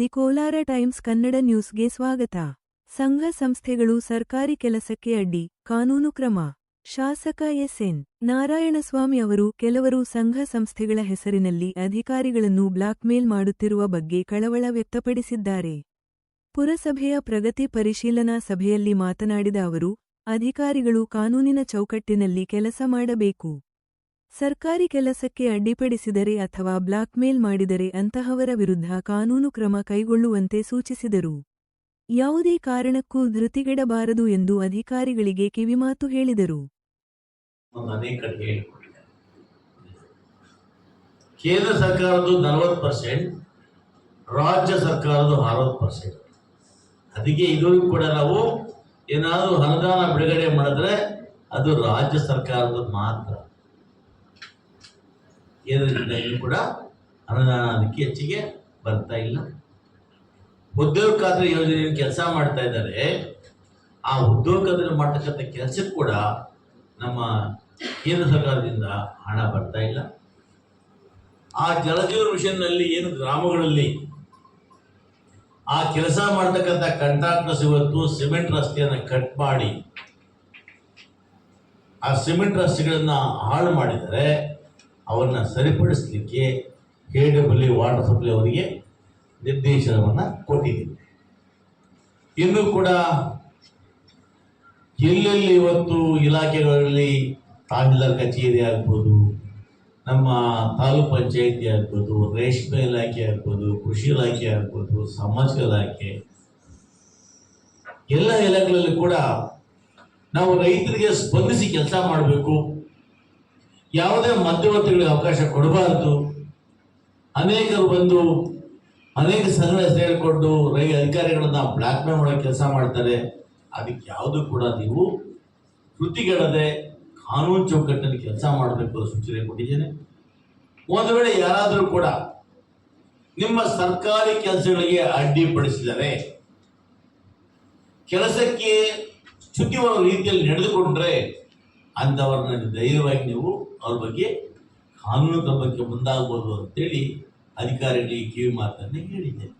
The Kolar times Kannada ನ್ಯೂಸ್ಗೆ ಸ್ವಾಗತ. ಸಂಘ ಸಂಸ್ಥೆಗಳು ಸರ್ಕಾರಿ ಕೆಲಸಕ್ಕೆ ಅಡ್ಡಿ, ಕಾನೂನು ಕ್ರಮ. ಶಾಸಕ ಎಸ್ಎನ್. ನಾರಾಯಣಸ್ವಾಮಿ ಅವರು ಕೆಲವರು ಸಂಘ ಸಂಸ್ಥೆಗಳ ಹೆಸರಿನಲ್ಲಿ ಅಧಿಕಾರಿಗಳನ್ನು ಬ್ಲಾಕ್ಮೇಲ್ ಮಾಡುತ್ತಿರುವ ಬಗ್ಗೆ ಕಳವಳ ವ್ಯಕ್ತಪಡಿಸಿದ್ದಾರೆ. ಪುರಸಭೆಯ ಪ್ರಗತಿ ಪರಿಶೀಲನಾ ಸಭೆಯಲ್ಲಿ ಮಾತನಾಡಿದ ಅವರು, ಅಧಿಕಾರಿಗಳು ಕಾನೂನಿನ ಚೌಕಟ್ಟಿನಲ್ಲಿ ಕೆಲಸ ಮಾಡಬೇಕು. ಸರ್ಕಾರಿ ಕೆಲಸಕ್ಕೆ ಅಡ್ಡಿಪಡಿಸಿದರೆ ಅಥವಾ ಬ್ಲಾಕ್ಮೇಲ್ ಮಾಡಿದರೆ ಅಂತಹವರ ವಿರುದ್ಧ ಕಾನೂನು ಕ್ರಮ ಕೈಗೊಳ್ಳುವಂತೆ ಸೂಚಿಸಿದರು. ಯಾವುದೇ ಕಾರಣಕ್ಕೂ ಧೃತಿಗೆಡಬಾರದು ಎಂದು ಅಧಿಕಾರಿಗಳಿಗೆ ಕಿವಿಮಾತು ಹೇಳಿದರು. ಕೇಂದ್ರ ಸರ್ಕಾರದ್ದು ನಲವತ್ತು ಪರ್ಸೆಂಟ್, ರಾಜ್ಯ ಸರ್ಕಾರದ್ದು ಅರವತ್ತು ಪರ್ಸೆಂಟ್. ಅದಕ್ಕೆ ಇದು ಕೂಡ ನಾವು ಏನಾದರೂ ಅನುದಾನ ಬಿಡುಗಡೆ ಮಾಡಿದ್ರೆ ಅದು ರಾಜ್ಯ ಸರ್ಕಾರದ ಮಾತ್ರ. ಕೇಂದ್ರದಿಂದ ಇನ್ನೂ ಕೂಡ ಅನುದಾನ ಅದಕ್ಕೆ ಹೆಚ್ಚಿಗೆ ಬರ್ತಾ ಇಲ್ಲ. ಉದ್ಯೋಗ ಖಾತ್ರಿ ಯೋಜನೆ ಕೆಲಸ ಮಾಡ್ತಾ ಇದ್ದಾರೆ. ಆ ಉದ್ಯೋಗ ಖಾತ್ರಿ ಮಾಡ್ತಕ್ಕಂಥ ಕೆಲಸಕ್ಕೆ ಕೂಡ ನಮ್ಮ ಕೇಂದ್ರ ಸರ್ಕಾರದಿಂದ ಹಣ ಬರ್ತಾ ಇಲ್ಲ. ಆ ಜಲಜೀವನ ಮಿಷನ್ನಲ್ಲಿ ಏನು ಗ್ರಾಮಗಳಲ್ಲಿ ಆ ಕೆಲಸ ಮಾಡ್ತಕ್ಕಂಥ ಕಂಟ್ರಾಕ್ಟರ್ಸ್ ಇವತ್ತು ಸಿಮೆಂಟ್ ರಸ್ತೆಯನ್ನು ಕಟ್ ಮಾಡಿ ಆ ಸಿಮೆಂಟ್ ರಸ್ತೆಗಳನ್ನು ಹಾಳು ಮಾಡಿದರೆ ಅವನ್ನ ಸರಿಪಡಿಸಲಿಕ್ಕೆ ಕೆ ಡಬ್ಲ್ಯೂ ವಾಟರ್ ಸಪ್ಲೈ ಅವರಿಗೆ ನಿರ್ದೇಶನವನ್ನು ಕೊಟ್ಟಿದೆ ಇನ್ನೂ ಕೂಡ ಎಲ್ಲೆಲ್ಲಿ ಇವತ್ತು ಇಲಾಖೆಗಳಲ್ಲಿ ತಹಶೀಲ್ದಾರ್ ಕಚೇರಿ ಆಗ್ಬೋದು, ನಮ್ಮ ತಾಲೂಕ್ ಪಂಚಾಯಿತಿ ಆಗ್ಬೋದು, ರೇಷ್ಮೆ ಇಲಾಖೆ ಆಗ್ಬೋದು, ಕೃಷಿ ಇಲಾಖೆ ಆಗ್ಬೋದು ಸಾಮಾಜಿಕ ಇಲಾಖೆ, ಎಲ್ಲ ಇಲಾಖೆಗಳಲ್ಲಿ ಕೂಡ ನಾವು ರೈತರಿಗೆ ಸ್ಪಂದಿಸಿ ಕೆಲಸ ಮಾಡಬೇಕು. ಯಾವುದೇ ಮಧ್ಯವರ್ತಿಗಳಿಗೆ ಅವಕಾಶ ಕೊಡಬಾರದು. ಅನೇಕರು ಬಂದು, ಅನೇಕ ಸಂಘ ಸೇರಿಕೊಂಡು ರೈ ಅಧಿಕಾರಿಗಳನ್ನ ಬ್ಲಾಕ್ ಮೇಲ್ ಮಾಡೋ ಕೆಲಸ ಮಾಡ್ತಾರೆ. ಅದಕ್ಕೆ ಯಾವುದು ಕೂಡ ನೀವು ಕೃತಿಗಳದೆ ಕಾನೂನು ಚೌಕಟ್ಟಿನಲ್ಲಿ ಕೆಲಸ ಮಾಡಬೇಕು ಸೂಚನೆ ಕೊಟ್ಟಿದ್ದೇನೆ. ಒಂದು ವೇಳೆ ಯಾರಾದರೂ ಕೂಡ ನಿಮ್ಮ ಸರ್ಕಾರಿ ಕೆಲಸಗಳಿಗೆ ಅಡ್ಡಿಪಡಿಸಿದರೆ, ಕೆಲಸಕ್ಕೆ ಚ್ಯುತಿಯುವ ರೀತಿಯಲ್ಲಿ ನಡೆದುಕೊಂಡ್ರೆ ಅಂಥವ್ರನ್ನ ಧೈರ್ಯವಾಗಿ ನೀವು ಅವ್ರ ಬಗ್ಗೆ ಕಾನೂನು ಕ್ರಮಕ್ಕೆ ಮುಂದಾಗ್ಬೋದು ಅಂತೇಳಿ ಅಧಿಕಾರಿಗಳಿಗೆ ಕಿವಿ ಮಾತನ್ನು ಹೇಳಿದ್ದೇನೆ.